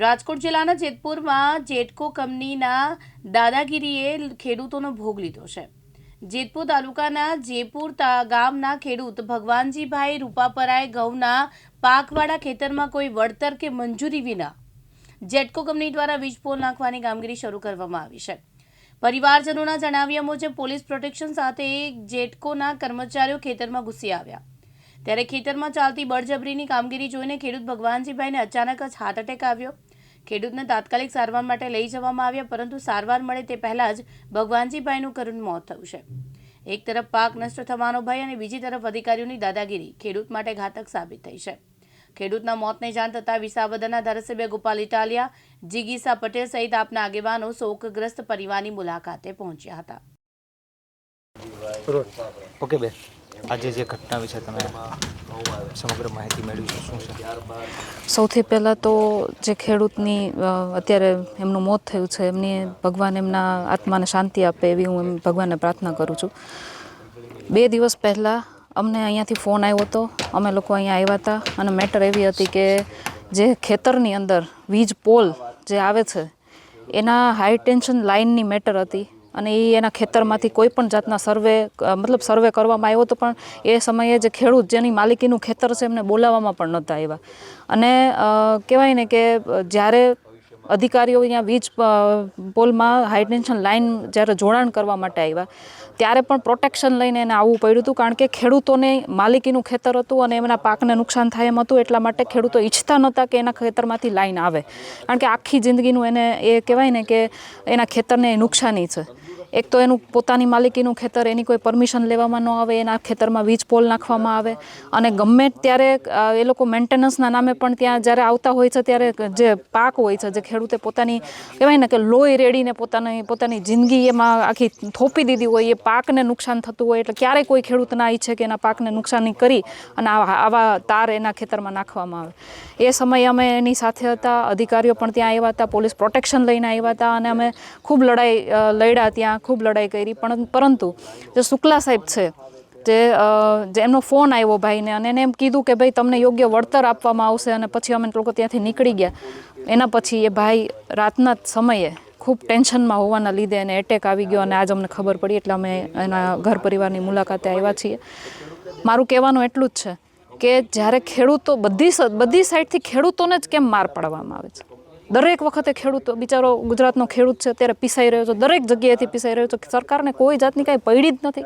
રાજકોટ જિલ્લાના જેતપુરમાં જેટકો કંપનીના દાદાગીરીએ ખેડૂતોનો ભોગ લીધો છે. જેતપુર તાલુકાના જેપુર ગામના ખેડૂત ભગવાનજીભાઈ રૂપાપરાએ ઘઉંના પાકવાળા ખેતરમાં કોઈ વળતર કે મંજૂરી વિના જેટકો કંપની દ્વારા વીજપોલ નાખવાની કામગીરી શરૂ કરવામાં આવી છે. પરિવારજનોના જણાવ્યા મુજબ પોલીસ પ્રોટેક્શન સાથે જેટકોના કર્મચારીઓ ખેતરમાં ઘૂસી આવ્યા. ત્યારે ખેતરમાં ચાલતી બળજબરીની કામગીરી જોઈને ખેડૂત ભગવાનજીભાઈને અચાનક જ હાર્ટ એટેક આવ્યો. ખેડૂતને તાત્કાલિક સારવાર માટે લઈ જવામાં આવ્યા, પરંતુ સારવાર મળે તે પહેલાં જ ભગવાનજીભાઈનું કરુણ મોત થયું છે. એક તરફ પાક નષ્ટ થવાનો ભય અને બીજી તરફ અધિકારીઓની દાદાગીરી ખેડૂત માટે ઘાતક સાબિત થઈ છે. ખેડૂતના મોતને જાણ થતાં વિસાવદરના ધારાસભ્ય ગોપાલ ઇટાલિયા, જીગીસા પટેલ સહિત આપના આગેવાનો શોકગ્રસ્ત પરિવારની મુલાકાતે પહોંચ્યા હતા. ઓકે બે આજે જે ઘટના વિશે તમે સમગ્ર માહિતી મેળવીશું સૌથી પહેલાં તો જે ખેડૂતની અત્યારે એમનું મોત થયું છે, એમની ભગવાન એમના આત્માને શાંતિ આપે એવી હું એમ ભગવાનને પ્રાર્થના કરું છું. બે દિવસ પહેલાં અમને અહીંયાથી ફોન આવ્યો હતો અમે લોકો અહીંયા આવ્યા હતા અને મેટર એવી હતી કે જે ખેતરની અંદર વીજ પોલ જે આવે છે, એના હાઈ ટેન્શન લાઇનની મેટર હતી. અને એ એના ખેતરમાંથી કોઈ પણ જાતના સર્વે મતલબ સર્વે કરવામાં આવ્યો હતો પણ એ સમયે જે ખેડૂત જેની માલિકીનું ખેતર છે એમને બોલાવવામાં પણ નહોતા આવ્યા. અને કહેવાય ને કે જ્યારે અધિકારીઓ અહીંયા વીજ પોલમાં હાઈ ટેન્શન લાઇન જ્યારે જોડાણ કરવા માટે આવ્યા, ત્યારે પણ પ્રોટેક્શન લઈને એને આવવું પડ્યું હતું કારણ કે ખેડૂતોને માલિકીનું ખેતર હતું અને એમના પાકને નુકસાન થાય એમ હતું એટલા માટે ખેડૂતો ઈચ્છતા નહોતા કે એના ખેતરમાંથી લાઈન આવે. કારણ કે આખી જિંદગીનું એને એ કહેવાય ને કે એના ખેતરને નુકસાની છે. એક તો એનું પોતાની માલિકીનું ખેતર, એની કોઈ પરમિશન લેવામાં ન આવે, એના ખેતરમાં વીજ પોલ નાખવામાં આવે. અને ગમે ત્યારે એ લોકો મેન્ટેનન્સના નામે પણ ત્યાં જ્યારે આવતા હોય છે, ત્યારે જે પાક હોય છે, જે ખેડૂતે પોતાની, કહેવાય ને કે લોહી રેડીને પોતાની પોતાની જિંદગી એમાં આખી થોપી દીધી હોય, એ પાકને નુકસાન થતું હોય, એટલે ક્યારેય કોઈ ખેડૂત ના ઈચ્છે કે એના પાકને નુકસાની કરી અને આવા તાર એના ખેતરમાં નાખવામાં આવે. એ સમયે અમે એની સાથે હતા, અધિકારીઓ પણ ત્યાં આવ્યા હતા, પોલીસ પ્રોટેક્શન લઈને આવ્યા હતા અને અમે ખૂબ લડાઈ લડ્યા ત્યાં. ખૂબ લડાઈ કરી, પણ પરંતુ જે શુક્લા સાહેબ છે, જે એમનો ફોન આવ્યો ભાઈને અને એને એમ કીધું કે ભાઈ, તમને યોગ્ય વળતર આપવામાં આવશે અને પછી અમે લોકો ત્યાંથી નીકળી ગયા. એના પછી એ ભાઈ રાતના સમયે ખૂબ ટેન્શનમાં હોવાના લીધે એને એટેક આવી ગયો અને આજ અમને ખબર પડી એટલે અમે એના ઘર પરિવારની મુલાકાતે આવ્યા છીએ. મારું કહેવાનું એટલું જ છે કે જ્યારે ખેડૂતો બધી બધી સાઈડથી ખેડૂતોને જ કેમ માર પાડવામાં આવે છે? દરેક વખતે ખેડૂતો બિચારો ગુજરાતનો ખેડૂત છે, અત્યારે પીસાઈ રહ્યો છે. દરેક જગ્યાએથી પીસાઈ રહ્યો છે. સરકારને કોઈ જાતની કાંઈ પડી જ નથી.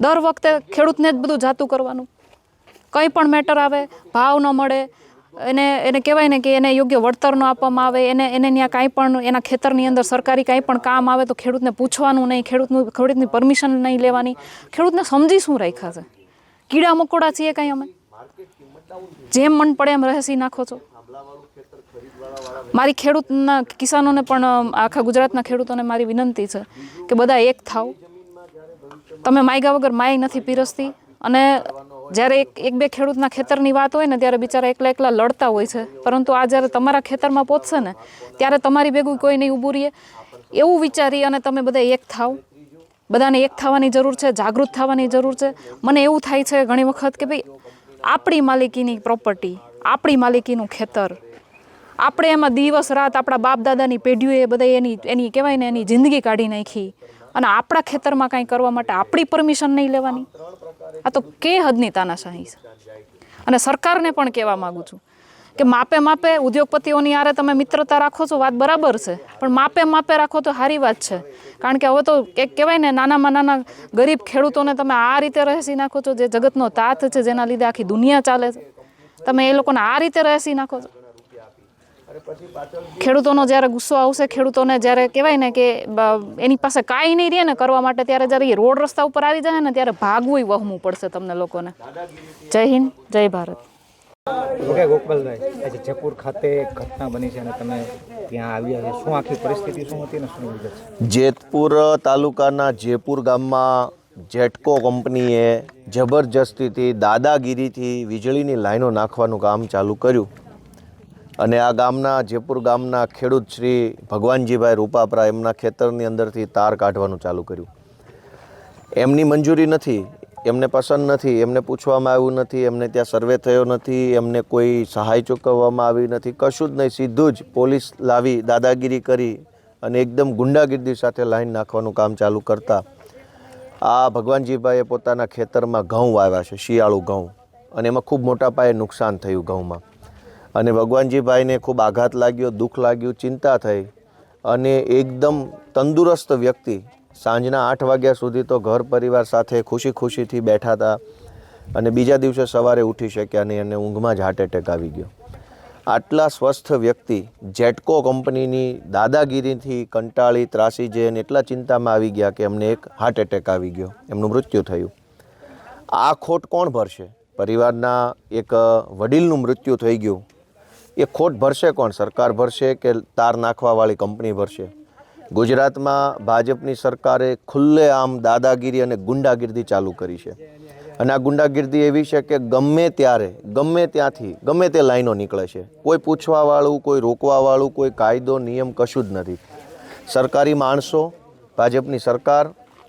દર વખતે ખેડૂતને જ બધું જાતું કરવાનું. કંઈ પણ મેટર આવે, ભાવ ન મળે, એને એને કહેવાય ને કે એને યોગ્ય વળતર ન આપવામાં આવે, એને એને ત્યાં કાંઈ પણ, એના ખેતરની અંદર સરકારી કાંઈ પણ કામ આવે તો ખેડૂતને પૂછવાનું નહીં, ખેડૂતનું, ખેડૂતની પરમિશન નહીં લેવાની. ખેડૂતને સમજી શું રાખ્યા છે? કીડા મકોડા છીએ કાંઈ અમે? જેમ મન પડે એમ રહેસી નાખો છો. મારી ખેડૂતના કિસાનોને પણ આખા ગુજરાતના ખેડૂતોને મારી વિનંતી છે કે બધા એક થાવ. તમે માયગા વગર માય નથી પીરસતી અને જ્યારે એક એક બે ખેડૂતના ખેતરની વાત હોય ને, ત્યારે બિચારા એકલા એકલા લડતા હોય છે. પરંતુ આ જ્યારે તમારા ખેતરમાં પહોંચશે ને, ત્યારે તમારી ભેગું કોઈ નહીં ઊભું રહીએ એવું વિચારી અને તમે બધા એક થાવ. બધાને એક થવાની જરૂર છે, જાગૃત થવાની જરૂર છે. મને એવું થાય છે ઘણી વખત કે ભાઈ, આપણી માલિકીની પ્રોપર્ટી આપણી માલિકીનું ખેતર આપણે એમાં દિવસ, રાત આપણા બાપ દાદાની પેઢીઓએ બધા એની એની કહેવાય ને, એની જિંદગી કાઢી નાખી. અને આપણા ખેતરમાં કાંઈ કરવા માટે આપણી પરમિશન નહીં લેવાની. આ તો કે હદની તાનાશાહી છે. અને સરકારને પણ કહેવા માગું છું કે માપે માપે ઉદ્યોગપતિઓની આરે તમે મિત્રતા રાખો છો, વાત બરાબર છે. પણ માપે માપે રાખો તો સારી વાત છે. કારણ કે હવે તો એક કહેવાય ને, નાનામાં નાના ગરીબ ખેડૂતોને તમે આ રીતે રહેસી નાખો છો, જે જગતનો તાત છે, જેના લીધે આખી દુનિયા ચાલે છે. તમે એ લોકોને આ રીતે રહેસી નાખો છો. ખેડૂતોનો જ્યારે ગુસ્સો આવશે ખેડૂતોને જ્યારે કહેવાય ને કે એની પાસે કાંઈ નહીં રહે ને કરવા માટે ત્યારે જ્યારે એ રોડ રસ્તા ઉપર આવી જાય ને ત્યારે ભાગવું વહમવું પડશે તમને લોકોને. જય હિન્દ જય ભારત. ઓકે ગોપાલભાઈ આજે જયપુર ખાતે ઘટના બની છે અને તમે ત્યાં આવ્યા છે. શું આખી પરિસ્થિતિ શું હતી ને શું વિગત જેતપુર તાલુકાના જેપુર ગામમાં જેટકો કંપનીએ જબરજસ્તીથી દાદાગીરીથી વીજળીની લાઈનો નાખવાનું કામ ચાલુ કર્યું. અને આ ગામના, જેપુર ગામના ખેડૂત શ્રી ભગવાનજીભાઈ રૂપાપરા એમના ખેતરની અંદરથી તાર કાઢવાનું ચાલુ કર્યું. એમની મંજૂરી નથી, એમને પસંદ નથી, એમને પૂછવામાં આવ્યું નથી, એમને ત્યાં સર્વે થયો નથી, એમને કોઈ સહાય ચૂકવવામાં આવી નથી, કશું જ નહીં, સીધું જ પોલીસ લાવી દાદાગીરી કરી અને એકદમ ગુંડાગીર્દી સાથે લાઈન નાખવાનું કામ ચાલુ કરતા. આ ભગવાનજીભાઈએ પોતાના ખેતરમાં ઘઉં વાવ્યા છે, શિયાળું ઘઉં. અને એમાં ખૂબ મોટા પાયે નુકસાન થયું ઘઉંમાં. અને ભગવાનજીભાઈને ખૂબ આઘાત લાગ્યો, દુઃખ લાગ્યું, ચિંતા થઈ અને એકદમ તંદુરસ્ત વ્યક્તિ. સાંજના આઠ વાગ્યા સુધી તો ઘર પરિવાર સાથે ખુશી ખુશીથી બેઠા હતા અને બીજા દિવસે સવારે ઉઠી શક્યા નહીં અને ઊંઘમાં જ હાર્ટ એટેક આવી ગયો. આટલા સ્વસ્થ વ્યક્તિ જેટકો કંપનીની દાદાગીરીથી કંટાળી, ત્રાસી જઈને એટલા ચિંતામાં આવી ગયા કે એમને એક હાર્ટ એટેક આવી ગયો. એમનું મૃત્યુ થયું. આ ખોટ કોણ ભરશે? પરિવારના એક વડીલનું મૃત્યુ થઈ ગયું. એ ખોટ ભરશે કોણ? સરકાર ભરશે કે તાર નાખવાવાળી કંપની ભરશે? ગુજરાતમાં ભાજપની સરકારે ખુલ્લેઆમ દાદાગીરી અને ગુંડાગીર્દી ચાલુ કરી છે. અને આ ગુંડાગીર્દી એવી છે કે ગમે ત્યારે, ગમે ત્યાંથી, ગમે તે લાઈનો નીકળે છે. કોઈ પૂછવાવાળું, કોઈ રોકવાવાળું, કોઈ કાયદો, નિયમ કશું જ નથી. સરકારી માણસો, ભાજપની સરકાર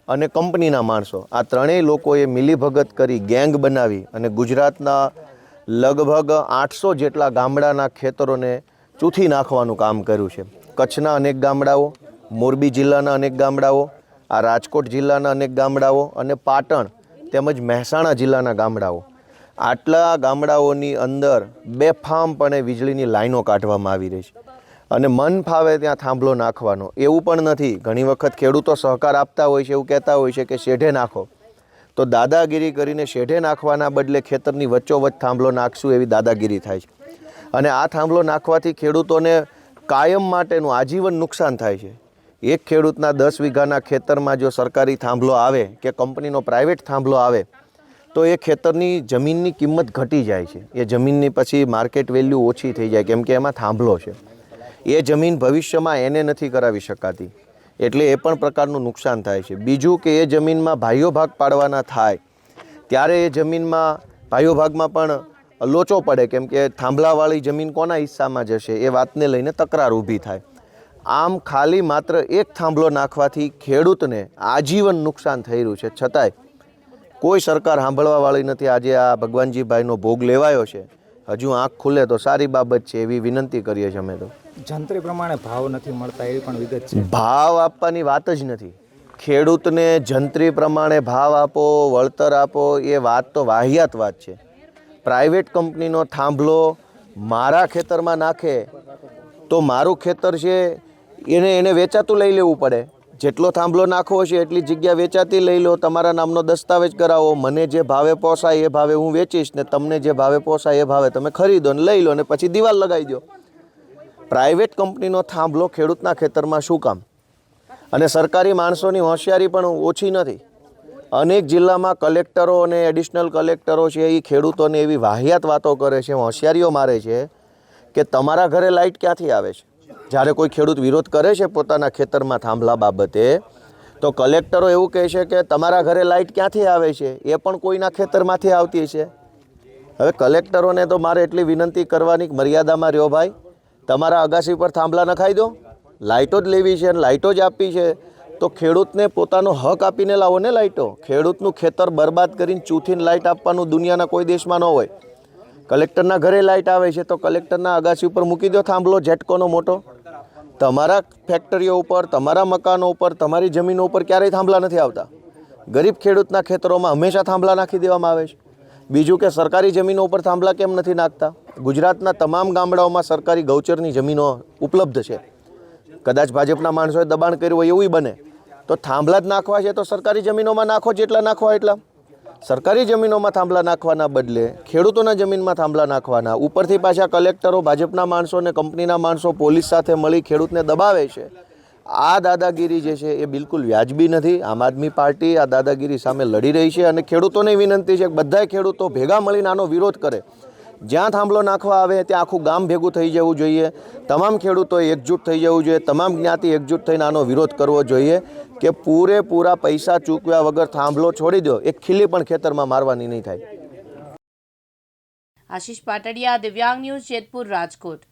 અને કંપનીના માણસો, આ ત્રણેય લોકોએ મિલીભગત કરી ગેંગ બનાવી અને ગુજરાતના લગભગ આઠસો જેટલા ગામડાના ખેતરોને ચૂથી નાખવાનું કામ કર્યું છે. કચ્છના અનેક ગામડાઓ, મોરબી જિલ્લાના અનેક ગામડાઓ, આ રાજકોટ જિલ્લાના અનેક ગામડાઓ અને પાટણ તેમજ મહેસાણા જિલ્લાના ગામડાઓ. આટલા ગામડાઓની અંદર બેફામપણે વીજળીની લાઈનો કાઢવામાં આવી રહી છે. અને મન ફાવે ત્યાં થાંભલો નાખવાનો. એવું પણ નથી. ઘણી વખત ખેડૂતો સહકાર આપતા હોય છે, એવું કહેતા હોય છે કે શેઢે નાખો. તો દાદાગીરી કરીને શેઢે નાખવાના બદલે ખેતરની વચ્ચોવચ્ચ થાંભલો નાખશું એવી દાદાગીરી થાય છે. અને આ થાંભલો નાખવાથી ખેડૂતોને કાયમ માટેનું આજીવન નુકસાન થાય છે. એક ખેડૂતના દસ વીઘાના ખેતરમાં જો સરકારી થાંભલો આવે કે કંપનીનો પ્રાઇવેટ થાંભલો આવે, તો એ ખેતરની જમીનની કિંમત ઘટી જાય છે. એ જમીનની પછી માર્કેટ વેલ્યુ ઓછી થઈ જાય, કેમ કે એમાં થાંભલો છે. એ જમીન ભવિષ્યમાં એને નથી કરાવી શકાતી. એટલે એ પણ પ્રકારનું નુકસાન થાય છે. બીજું કે એ જમીનમાં ભાઈઓ ભાગ પાડવાના થાય, ત્યારે એ જમીનમાં ભાઈઓ ભાગમાં પણ લોચો પડે, કેમ કે થાંભલાવાળી જમીન કોના હિસ્સામાં જશે? એ વાતને લઈને તકરાર ઊભી થાય. આમ ખાલી માત્ર એક થાંભલો નાખવાથી ખેડૂતને આજીવન નુકસાન થઈ રહ્યું છે. છતાંય કોઈ સરકાર સાંભળવાવાળી નથી. આજે આ ભગવાનજીભાઈનો ભોગ લેવાયો છે. હજુ આંખ ખુલે તો સારી બાબત છે એવી વિનંતી કરીએ છીએ અમે તો. જંત્રી પ્રમાણે ભાવ નથી મળતા એવી પણ વિગત છે. ભાવ આપવાની વાત જ નથી. ખેડૂતને જંત્રી પ્રમાણે ભાવ આપો, વળતર આપો, એ વાત તો વાહિયાત વાત છે. પ્રાઇવેટ કંપનીનો થાંભલો મારા ખેતરમાં નાખે તો મારું ખેતર છે, એને એને વેચાતું લઈ લેવું પડે. જેટલો થાંભલો નાખવો છે, એટલી જગ્યા વેચાતી લઈ લો, તમારા નામનો દસ્તાવેજ કરાવો, મને જે ભાવે પોસાય એ ભાવે હું વેચીશ ને તમને જે ભાવે પોસાય એ ભાવે તમે ખરીદો ને લઈ લો ને પછી દિવાલ લગાવી દો પ્રાઇવેટ કંપનીનો થાંભલો ખેડૂતના ખેતરમાં શું કામ? અને સરકારી માણસોની હોશિયારી પણ ઓછી નથી. અનેક જિલ્લામાં કલેક્ટરો અને એડિશનલ કલેક્ટરો છે, એ ખેડૂતોને એવી વાહિયાત વાતો કરે છે, હોશિયારીઓ મારે છે કે તમારા ઘરે લાઇટ ક્યાંથી આવે છે? જ્યારે કોઈ ખેડૂત વિરોધ કરે છે પોતાના ખેતરમાં થાંભલા બાબતે, તો કલેક્ટરો એવું કહે છે કે તમારા ઘરે લાઇટ ક્યાંથી આવે છે? એ પણ કોઈના ખેતરમાંથી આવતી છે. હવે કલેક્ટરોને તો મારે એટલી વિનંતી કરવાની મર્યાદામાં રહ્યો ભાઈ. તમારા અગાસી પર થાંભલા નખાઈ દો. લાઇટો જ લેવી છે અને લાઇટો જ આપી છે. તો ખેડૂતને પોતાનો હક આપીને લાવો ને લાઇટો. ખેડૂતનું ખેતર બરબાદ કરીને ચૂથીને લાઇટ આપવાનું દુનિયાના કોઈ દેશમાં ન હોય. કલેક્ટરના ઘરે લાઇટ આવે છે તો કલેક્ટરના અગાસી ઉપર મૂકી દો થાંભલો ઝેટકોનો મોટો. તમારા ફેક્ટરીઓ ઉપર, તમારા મકાનો ઉપર, તમારી જમીનો ઉપર ક્યારેય થાંભલા નથી આવતા. ગરીબ ખેડૂતના ખેતરોમાં હંમેશા થાંભલા નાખી દેવામાં આવે છે. બીજું કે સરકારી જમીનો ઉપર થાંભલા કેમ નથી નાખતા? ગુજરાતના તમામ ગામડાઓમાં સરકારી ગૌચરની જમીનો ઉપલબ્ધ છે. કદાચ ભાજપના માણસોએ દબાણ કર્યું હોય એવું બને. તો થાંભલા જ નાખવા છે તો સરકારી જમીનોમાં નાખો જેટલા નાખવા એટલા. સરકારી જમીનોમાં થાંભલા નાખવાના બદલે ખેડૂતોના જમીનમાં થાંભલા નાખવાના. ઉપરથી પાછા કલેક્ટરો, ભાજપના માણસો અને કંપનીના માણસો પોલીસ સાથે મળી ખેડૂતને દબાવે છે. આ દાદાગીરી જે છે એ બિલકુલ વ્યાજબી નથી. આમ આદમી પાર્ટી આ દાદાગીરી સામે લડી રહી છે અને ખેડૂતોને વિનંતી છે કે બધાય ખેડૂતો ભેગા મળીને આનો વિરોધ કરે. જ્યાં થાંભલો નાખવા આવે ત્યાં આખું ગામ ભેગું થઈ જવું જોઈએ. તમામ ખેડૂતોએ એકજૂટ થઈ જવું જોઈએ. તમામ જ્ઞાતિ એકજૂટ થઈને આનો વિરોધ કરવો જોઈએ કે પૂરેપૂરા પૈસા ચૂકવ્યા વગર થાંભલો છોડી દો. એક ખીલી પણ ખેતરમાં મારવાની નહીં થાય. આશીષ પાટડિયા, દિવ્યાંગ ન્યૂઝ જેતપુર રાજકોટ.